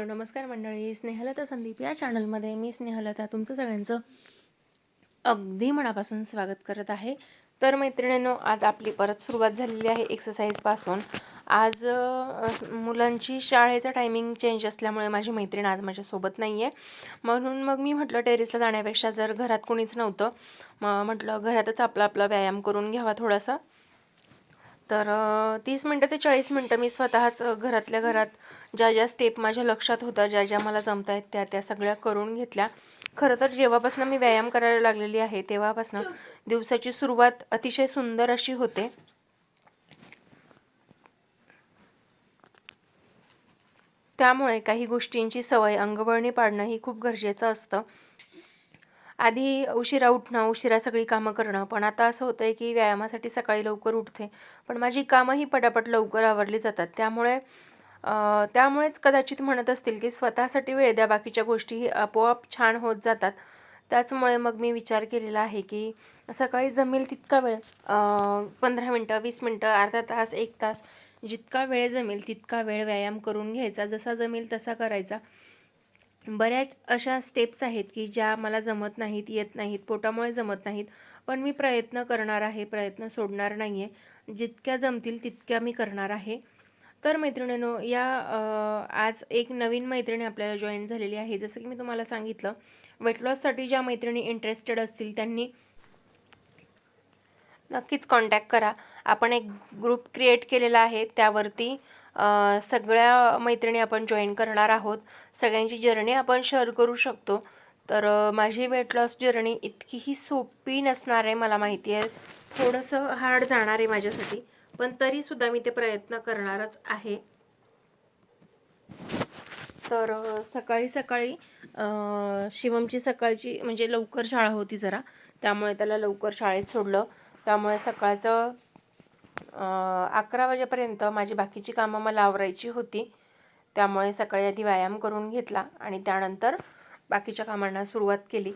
Hello नमस्कार मंडळी. स्नेहलता संदीप या चॅनलमध्ये मी स्नेहलता तुमचं सगळ्यांचं अगदी मनापासून स्वागत करत आहे. तर मैत्रिणींनो आज आपली परत सुरुवात झालेली आहे एक्सरसाइजपासून आज मुलांची शाळेचा टायमिंग चेंज असल्यामुळे माझी मैत्रीण आज माझ्यासोबत नाही आहे म्हणून मग मी म्हटलं टेरेसला जाण्यापेक्षा जर घरात कोणीच नव्हतं मग म्हटलं घरातच आपला आपला व्यायाम करून घ्यावा थोडासा. तर तीस मिनटं ते चाळीस मिनटं मी स्वतःच घरातल्या घरात ज्या ज्या स्टेप माझ्या लक्षात होत्या ज्या ज्या मला जमत आहेत त्या त्या सगळ्या करून घेतल्या. खरं तर जेव्हापासून मी व्यायाम करायला लागलेली आहे तेव्हापासून दिवसाची सुरुवात अतिशय सुंदर अशी होते. त्यामुळे काही गोष्टींची सवय अंगवळणी पाडणं ही खूप गरजेचं असतं. आधी उशिरा उठणं उशिरा सगळी कामं करणं पण आता असं होतं आहे की व्यायामासाठी सकाळी लवकर उठते. पण माझी कामंही पटापट लवकर आवरली जातात. त्यामुळे त्यामुळेच कदाचित म्हणत असतील की स्वतःसाठी वेळ द्या बाकीच्या गोष्टीही आपोआप छान होत जातात. त्याचमुळे मग मी विचार केलेला आहे की सकाळी जमेल तितका वेळ पंधरा मिनटं वीस मिनटं अर्धा तास एक तास जितका वेळ जमेल तितका वेळ व्यायाम करून घ्यायचा. जसा जमेल तसा करायचा. बऱ्याच अशा स्टेप्स आहेत की ज्या मला जमत नाहीत येत नाहीत पोटामुळे जमत नाहीत. पण मी प्रयत्न करणार आहे प्रयत्न सोडणार नाही आहे जितक्या जमतील तितक्या मी करणार आहे. तर मैत्रिणीनो या आज एक नवीन मैत्रिणी आपल्याला जॉईन झालेली आहे. जसं की मी तुम्हाला सांगितलं वेट लॉससाठी ज्या मैत्रिणी इंटरेस्टेड असतील त्यांनी नक्कीच कॉन्टॅक्ट करा. आपण एक ग्रुप क्रिएट केलेला आहे. त्यावरती सगळ्या मैत्रिणी आपण जॉईन करणार आहोत. सगळ्यांची जर्नी आपण शेअर करू शकतो. तर माझी वेट लॉस जर्नी इतकीही सोपी नसणार आहे मला माहिती आहे. थोडंसं हार्ड जाणार आहे माझ्यासाठी पण तरीसुद्धा मी ते प्रयत्न करणारच आहे. तर सकाळी सकाळी शिवमची सकाळची म्हणजे लवकर शाळा होती जरा त्यामुळे त्याला लवकर शाळेत सोडलं. त्यामुळे सकाळचं अकरा वाजेपर्यंत माझी बाकीची कामं मला आवरायची होती. त्यामुळे सकाळी आधी व्यायाम करून घेतला आणि त्यानंतर बाकीच्या कामांना सुरुवात केली.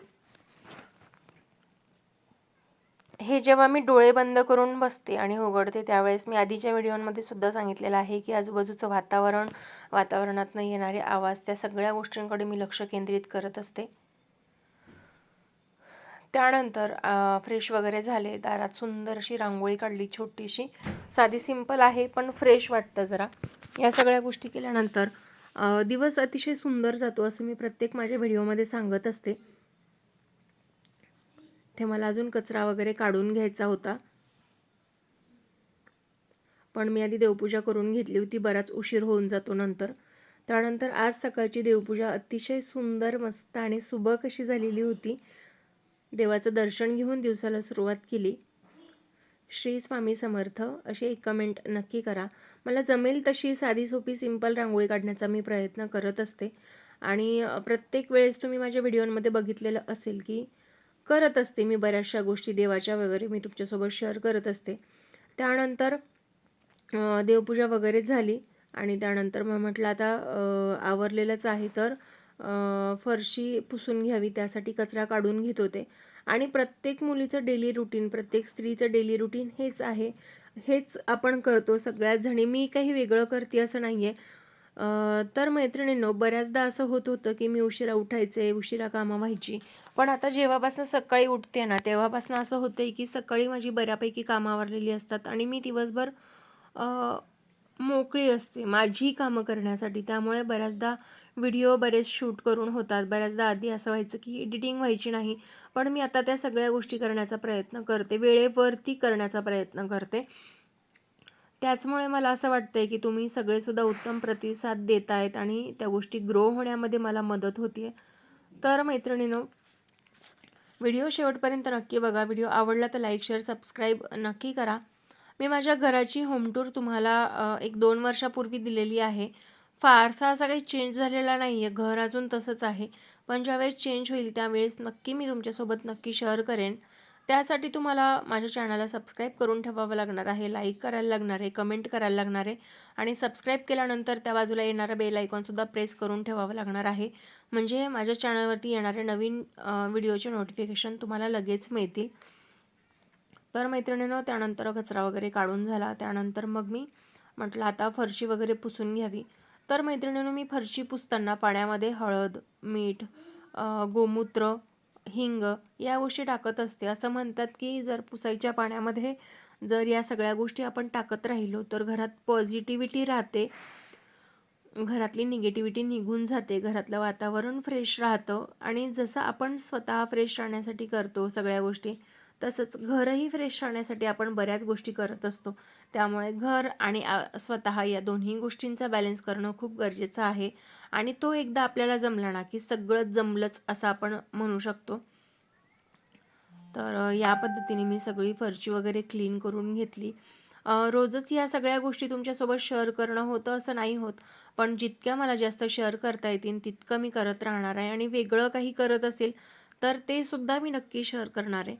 हे जेव्हा मी डोळे बंद करून बसते आणि उघडते त्यावेळेस मी आधीच्या व्हिडिओमध्ये सुद्धा सांगितलेलं आहे की आजूबाजूचं वातावरण वातावरणातनं येणारे आवाज त्या सगळ्या गोष्टींकडे मी लक्ष केंद्रित करत असते. त्यानंतर फ्रेश वगैरे झाले. दारात सुंदर अशी रांगोळी काढली छोटीशी. साधी सिंपल आहे पण फ्रेश वाटतं जरा. या सगळ्या गोष्टी केल्यानंतर दिवस अतिशय सुंदर जातो असं मी प्रत्येक माझ्या व्हिडिओमध्ये सांगत असते. ते मला अजून कचरा वगैरे काढून घ्यायचा होता. पण मी आधी देवपूजा करून घेतली होती. बराच उशीर होऊन जातो नंतर. त्यानंतर आज सकाळची देवपूजा अतिशय सुंदर मस्त आणि सुबक अशी झालेली होती देवाचं दर्शन घेऊन दिवसाला सुरुवात केली. श्री स्वामी समर्थ अशी एक कमेंट नक्की करा. मला जमेल तशी साधी सोपी सिंपल रांगोळी काढण्याचा मी प्रयत्न करत असते. आणि प्रत्येक वेळेस तुम्ही माझ्या व्हिडिओमध्ये बघितलेलं असेल की करत असते मी बऱ्याचशा गोष्टी देवाच्या वगैरे मी तुमच्यासोबत शेअर करत असते. त्यानंतर देवपूजा वगैरे झाली. आणि त्यानंतर मग म्हटलं आता आवरलेलंच आहे तर फरशी पुसून घ्यावी त्यासाठी कचरा काढून घेत होते. आणि प्रत्येक मुलीचं डेली रुटीन प्रत्येक स्त्रीचं डेली रुटीन हेच आहे. हेच आपण करतो सगळ्याच जणी. मी काही वेगळं करते असं नाही आहे तर मैत्रिणींनो बऱ्याचदा असं होत होतं की मी उशिरा उठायचे उशिरा कामं व्हायची. पण आता जेव्हापासून सकाळी उठते ना तेव्हापासून असं होतं की सकाळी माझी बऱ्यापैकी कामं आवरलेली असतात आणि मी दिवसभर मोकळी असते. माझी कामं करण्यासाठी. त्यामुळे बऱ्याचदा व्हिडिओ बरेच शूट करून होतात. बऱ्याचदा आधी असं व्हायचं की एडिटिंग व्हायची नाही. पण मी आता त्या सगळ्या गोष्टी करण्याचा प्रयत्न करते. वेळेवरती करण्याचा प्रयत्न करते. त्याचमुळे मला असं वाटतंय की तुम्ही सगळेसुद्धा उत्तम प्रतिसाद देत आहेत आणि त्या गोष्टी ग्रो होण्यामध्ये मला मदत होते तर मैत्रिणीनो व्हिडिओ शेवटपर्यंत नक्की बघा. व्हिडिओ आवडला तर लाईक शेअर सबस्क्राईब नक्की करा. मी माझ्या घराची होम टूर तुम्हाला एक दोन वर्षापूर्वी दिलेली आहे. फारसा असा काही चेंज झालेला नाही आहे घर अजून तसंच आहे. पण ज्यावेळेस चेंज होईल त्यावेळेस नक्की मी तुमच्यासोबत नक्की शेअर करेन. त्यासाठी तुम्हाला माझ्या चॅनलला सबस्क्राईब करून ठेवावं लागणार आहे. लाईक करायला लागणार आहे. कमेंट करायला लागणार आहे. आणि सबस्क्राईब केल्यानंतर त्या बाजूला येणारं बेल आयकॉनसुद्धा प्रेस करून ठेवावं लागणार आहे. म्हणजे माझ्या चॅनलवरती येणारे नवीन व्हिडिओचे नोटिफिकेशन तुम्हाला लगेच मिळतील. तर मैत्रिणीनं त्यानंतर कचरा वगैरे काढून झाला. त्यानंतर मग मी म्हटलं आता फरशी वगैरे पुसून घ्यावी. तर मैत्रिणीनं मी फरशी पुसताना पाण्यामध्ये हळद मीठ गोमूत्र हिंग या गोष्टी टाकत असते. असं म्हणतात की जर पुसायच्या पाण्यामध्ये जर या सगळ्या गोष्टी आपण टाकत राहिलो तर घरात पॉझिटिव्हिटी राहते. घरातली निगेटिव्हिटी निघून जाते. घरातलं वातावरण फ्रेश राहतं आणि जसं आपण स्वतः फ्रेश राहण्यासाठी करतो सगळ्या गोष्टी तसंच घरही फ्रेश राहण्यासाठी आपण बऱ्याच गोष्टी करत असतो. त्यामुळे घर आणि स्वतः या दोन्ही गोष्टींचा बॅलन्स करणं खूप गरजेचं आहे. आणि तो एकदा आपल्याला जमला ना की सगळंच जमलंच असं आपण म्हणू शकतो. तर या पद्धतीने मी सगळी फरची वगैरे क्लीन करून घेतली. रोजच या सगळ्या गोष्टी तुमच्यासोबत शेअर करणं होतं असं नाही होत. पण जितक्या मला जास्त शेअर करता येतील तितकं मी करत राहणार आहे. आणि वेगळं काही करत असेल तर ते सुद्धा मी नक्की शेअर करणार आहे.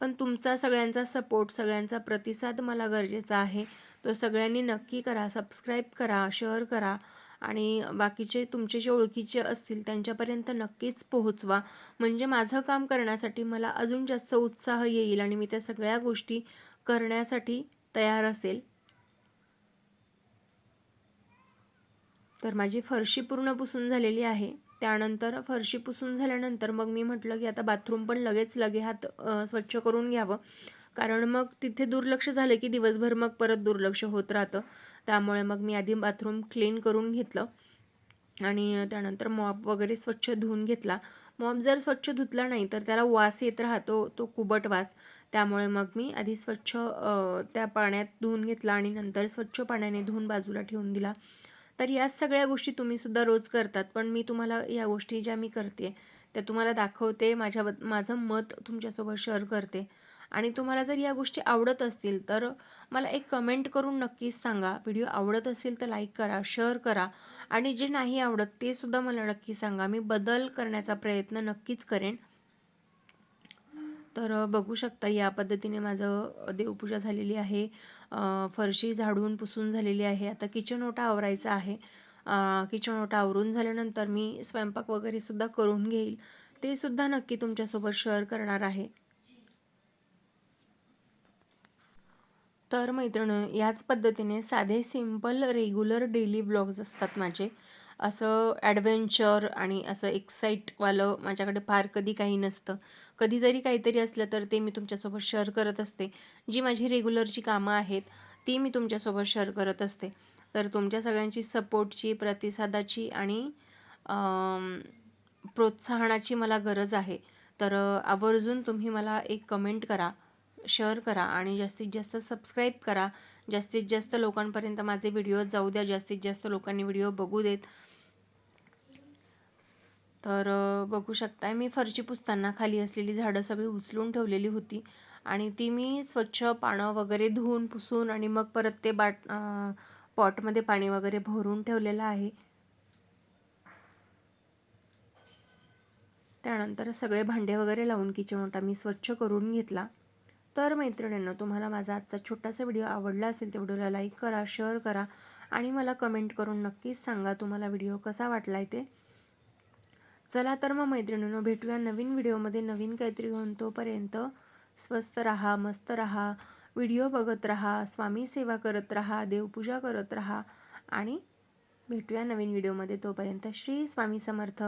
पण तुमचा सगळ्यांचा सपोर्ट सगळ्यांचा प्रतिसाद मला गरजेचा आहे. तो सगळ्यांनी नक्की करा सबस्क्राईब करा शेअर करा आणि बाकीचे तुमचे जे ओळखीचे असतील त्यांच्यापर्यंत नक्कीच पोहोचवा. म्हणजे माझं काम करण्यासाठी मला अजून जास्त उत्साह येईल आणि मी त्या सगळ्या गोष्टी करण्यासाठी तयार असेल. तर माझी फरशी पूर्ण पुसून झालेली आहे. त्यानंतर फरशी पुसून झाल्यानंतर मग मी म्हटलं की आता बाथरूम पण लगेच लगे हात स्वच्छ करून घ्यावं. कारण मग तिथे दुर्लक्ष झालं की दिवसभर मग परत दुर्लक्ष होत राहतं. त्यामुळे मग मी आधी बाथरूम क्लीन करून घेतलं. आणि त्यानंतर मॉप वगैरे स्वच्छ धुवून घेतला. मॉप जर स्वच्छ धुतला नाही तर त्याला वास येत राहतो तो कुबट वास. त्यामुळे मग मी आधी स्वच्छ त्या पाण्यात धुवून घेतला आणि नंतर स्वच्छ पाण्याने धुवून बाजूला ठेवून दिला. तर या सगळ्या गोष्टी तुम्ही सुद्धा रोज करतात पण मी तुम्हाला या गोष्टी ज्या मी करते त्या तुम्हाला दाखवते माझ्या माझं मत तुमच्यासोबत शेअर करते. आणि तुम्हाला जर या गोष्टी आवडत असतील तर मला एक कमेंट करून नक्कीच सांगा. व्हिडिओ आवडत असेल तर लाईक करा शेअर करा. आणि जे नाही आवडत ते सुद्धा मला नक्की सांगा. मी बदल करण्याचा प्रयत्न नक्कीच करेन. तर बघू शकता या पद्धतीने माझं देवपूजा झालेली आहे. फरशी झाडून पुसून झालेली आहे. आता किचन ओटा आवरायचा आहे. किचन ओटा आवरून झाल्यानंतर मी स्वयंपाक वगैरे सुद्धा करून घेईल. ते सुद्धा नक्की तुमच्यासोबत शेअर करणार आहे. तर मैत्रिणी याच पद्धतीने साधे सिंपल रेग्युलर डेली ब्लॉग्स असतात माझे. असं ॲडव्हेंचर आणि असं एक्साईटवालं माझ्याकडे फार कधी काही नसतं. कधी जरी काहीतरी असलं तर ते मी तुमच्यासोबत शेअर करत असते. जी माझी रेग्युलरची कामं आहेत ती मी तुमच्यासोबत शेअर करत असते. तर तुमच्या सगळ्यांची सपोर्टची प्रतिसादाची आणि प्रोत्साहनाची मला गरज आहे. तर आवर्जून तुम्ही मला एक कमेंट करा शेअर करा आणि जास्तीत जास्त सबस्क्राईब करा. जास्तीत जास्त लोकांपर्यंत माझे व्हिडिओ जाऊ द्या. जास्तीत जास्त लोकांनी व्हिडिओ बघू देत. तर बघू शकताय मी फरशी पुसताना खाली असलेली झाडं सगळी उचलून ठेवलेली होती आणि ती मी स्वच्छ पानं वगैरे धुवून पुसून आणि मग परत ते बाट पॉटमध्ये पाणी वगैरे भरून ठेवलेलं आहे. त्यानंतर सगळे भांडे वगैरे लावून किचन ओटा मी स्वच्छ करून घेतला. तर मैत्रिणींनो तुम्हाला माझा आजचा छोटासा व्हिडिओ आवडला असेल तर व्हिडिओला लाईक करा शेअर करा आणि मला कमेंट करून नक्कीच सांगा तुम्हाला व्हिडिओ कसा वाटला आहे ते. चला तर मग मैत्रिणींनो भेटूया नवीन व्हिडिओमध्ये. नवीन काहीतरी घेऊन तोपर्यंत स्वस्त राहा मस्त राहा. व्हिडिओ बघत राहा स्वामी सेवा करत राहा देवपूजा करत राहा. आणि भेटूया नवीन व्हिडिओमध्ये तोपर्यंत. श्री स्वामी समर्थ.